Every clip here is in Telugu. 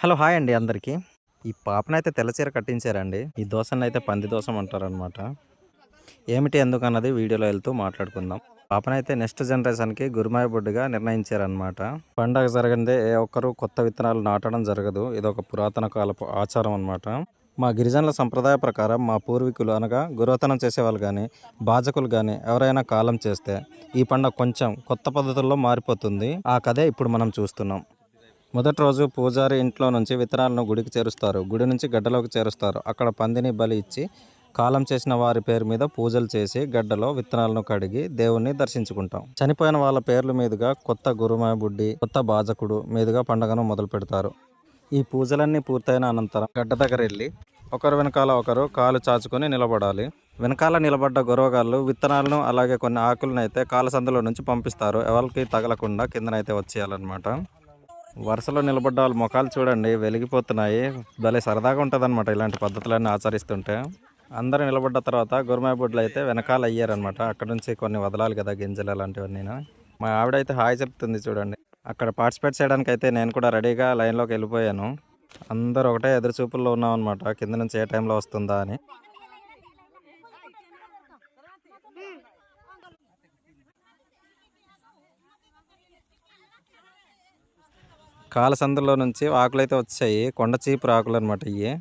హలో హాయ్ అండి అందరికీ. ఈ పాపనైతే తెల్లచీర కట్టించారండి. ఈ దోశను అయితే పంది దోశం అంటారనమాట ఏమిటి ఎందుకన్నది వీడియోలో వెళ్తూ మాట్లాడుకుందాం. పాపనైతే నెక్స్ట్ జనరేషన్కి గురుమాయ బొడ్డుగా నిర్ణయించారనమాట పండగ జరగందే ఏ ఒక్కరు కొత్త విత్తనాలు నాటడం జరగదు. ఇది ఒక పురాతన కాలపు ఆచారం అనమాట మా గిరిజనుల సంప్రదాయ ప్రకారం మా పూర్వీకులు అనగా గురువతనం చేసేవాళ్ళు కానీ బాజకులు కానీ ఎవరైనా కాలం చేస్తే ఈ పండగ కొంచెం కొత్త పద్ధతుల్లో మారిపోతుంది. ఆ కథే ఇప్పుడు మనం చూస్తున్నాం. మొదటి రోజు పూజారి ఇంట్లో నుంచి విత్తనాలను గుడికి చేరుస్తారు. గుడి నుంచి గడ్డలోకి చేరుస్తారు. అక్కడ పందిని బలి ఇచ్చి కాలం చేసిన వారి పేరు మీద పూజలు చేసి గడ్డలో విత్తనాలను కడిగి దేవుణ్ణి దర్శించుకుంటాం. చనిపోయిన వాళ్ళ పేర్ల మీదుగా కొత్త గురుమాయ బుడ్డి కొత్త బాజకుడు మీదుగా పండుగను మొదలు పెడతారు. ఈ పూజలన్నీ పూర్తయిన అనంతరం గడ్డ దగ్గర వెళ్ళి ఒకరు వెనకాల ఒకరు కాలు చాచుకొని నిలబడాలి. వెనకాల నిలబడ్డ గొరవగాళ్ళు విత్తనాలను అలాగే కొన్ని ఆకులను అయితే కాలసందులో నుంచి పంపిస్తారు. ఎవరికి తగలకుండా కిందనైతే వచ్చేయాలన్నమాట. వరుసలో నిలబడ్డ వాళ్ళ ముఖాలు చూడండి వెలిగిపోతున్నాయి. భలే సరదాగా ఉంటుందన్నమాట ఇలాంటి పద్ధతులన్నీ ఆచరిస్తుంటే. అందరూ నిలబడ్డ తర్వాత గురుమాయ బొడ్లు అయితే వెనకాల అయ్యారనమాట అక్కడ నుంచి కొన్ని వదలాలి కదా గింజలు అలాంటివన్నీ. మా ఆవిడ అయితే హాయ్ చెప్తుంది చూడండి. అక్కడ పార్టిసిపేట్ చేయడానికి అయితే నేను కూడా రెడీగా లైన్లోకి వెళ్ళిపోయాను. అందరూ ఒకటే ఎదురుచూపుల్లో ఉన్నాం అనమాట కింద నుంచి ఏ టైంలో వస్తుందా అని. కాలసందులో నుంచి ఆకులు అయితే వచ్చాయి. కొండ చీపురు ఆకులు అనమాట ఇవి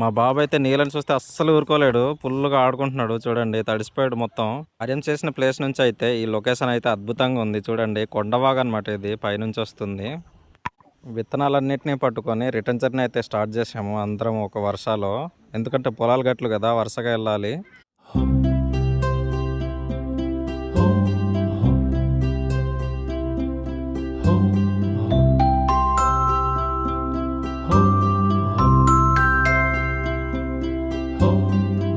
మా బాబు అయితే నీళ్ళని చూస్తే అస్సలు ఊరుకోలేడు. ఫుల్గా ఆడుకుంటున్నాడు. చూడండి తడిసిపోయాడు మొత్తం. అరేంజ్ చేసిన ప్లేస్ నుంచి అయితే ఈ లొకేషన్ అయితే అద్భుతంగా ఉంది. చూడండి కొండవాగ్ అనమాట ఇది. పైనుంచి వస్తుంది. విత్తనాలన్నింటినీ పట్టుకొని రిటర్న్ జర్నీ అయితే స్టార్ట్ చేసాము అందరం ఒక వర్షాలో. ఎందుకంటే పొలాలు గట్లు కదా వరుసగా వెళ్ళాలి. home.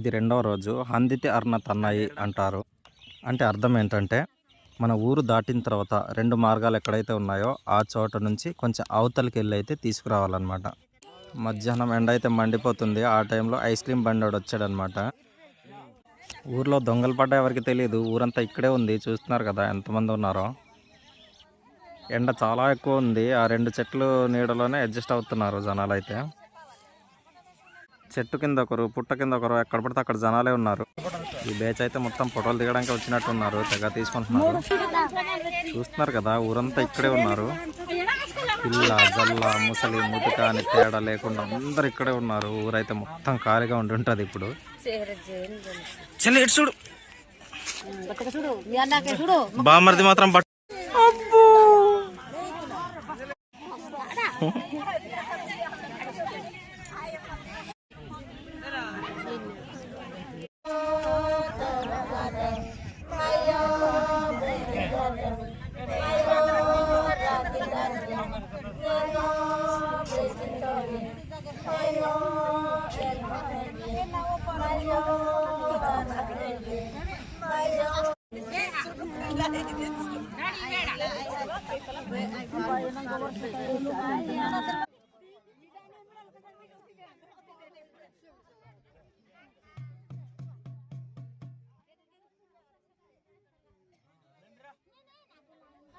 ఇది రెండవ రోజు హందితి అర్ణ తన్నాయి అంటారు. అంటే అర్థం ఏంటంటే మన ఊరు దాటిన తర్వాత రెండు మార్గాలు ఎక్కడైతే ఉన్నాయో ఆ చోట నుంచి కొంచెం అవతలకి వెళ్ళి అయితే తీసుకురావాలన్నమాట. మధ్యాహ్నం ఎండ అయితే మండిపోతుంది. ఆ టైంలో ఐస్ క్రీమ్ బండి వచ్చాడనమాట ఊర్లో దొంగలు పడ్డ ఎవరికి తెలియదు ఊరంతా ఇక్కడే ఉంది. చూస్తున్నారు కదా ఎంతమంది ఉన్నారో. ఎండ చాలా ఎక్కువ ఉంది. ఆ రెండు చెట్లు నీడలోనే అడ్జస్ట్ అవుతున్నారు జనాలు అయితే చెట్టు కింద ఒకరు పుట్ట కింద ఒకరు ఎక్కడ పడితే అక్కడ జనాలే ఉన్నారు. ఈ బేచ్ అయితే మొత్తం ఫోటోలు దిగడానికి వచ్చినట్టు ఉన్నారు తెగ తీసుకుంటున్నారు. చూస్తున్నారు కదా ఊరంతా ఇక్కడే ఉన్నారు. పిల్ల జల్ల ముసలి ముదుక అని తేడా లేకుండా అందరు ఇక్కడే ఉన్నారు. ఊరైతే మొత్తం ఖాళీగా ఉండి ఉంటుంది ఇప్పుడు. చూడు. బామర్ది మాత్రం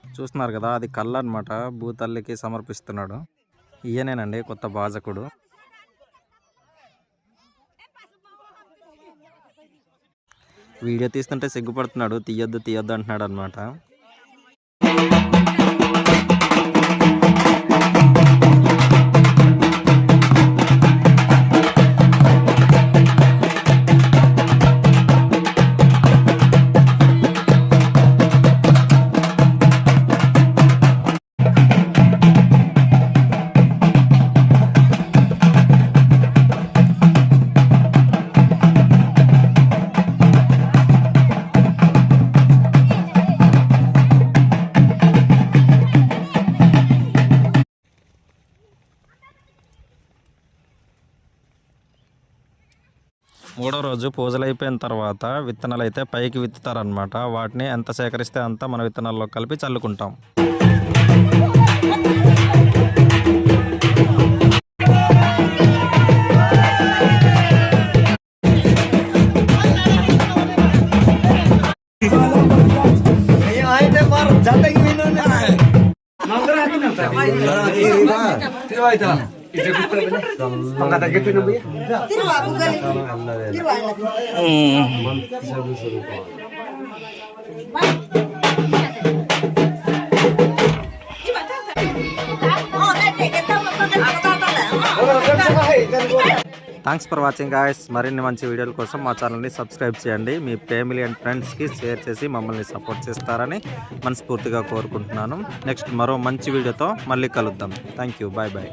చూస్తున్నారు కదా అది కళ్ళ అనమాట భూతల్లికి సమర్పిస్తున్నాడు. ఈయనేనండి కొత్త బాజకుడు. వీడియో తీస్తుంటే సిగ్గుపడుతున్నాడు తీయొద్దు తీయొద్దు అంటున్నాడు అనమాట మూడో రోజు పూజలు అయిపోయిన తర్వాత విత్తనాలు అయితే పైకి విత్తుతారనమాట వాటిని ఎంత సేకరిస్తే అంత మన విత్తనాల్లో కలిపి చల్లుకుంటాం. థ్యాంక్స్ ఫర్ వాచింగ్ గాయస్ మరిన్ని మంచి వీడియోల కోసం మా ఛానల్ని సబ్స్క్రైబ్ చేయండి. మీ ఫ్యామిలీ అండ్ ఫ్రెండ్స్కి షేర్ చేసి మమ్మల్ని సపోర్ట్ చేస్తారని మనస్ఫూర్తిగా కోరుకుంటున్నాను. నెక్స్ట్ మరో మంచి వీడియోతో మళ్ళీ కలుద్దాం. Thank you bye bye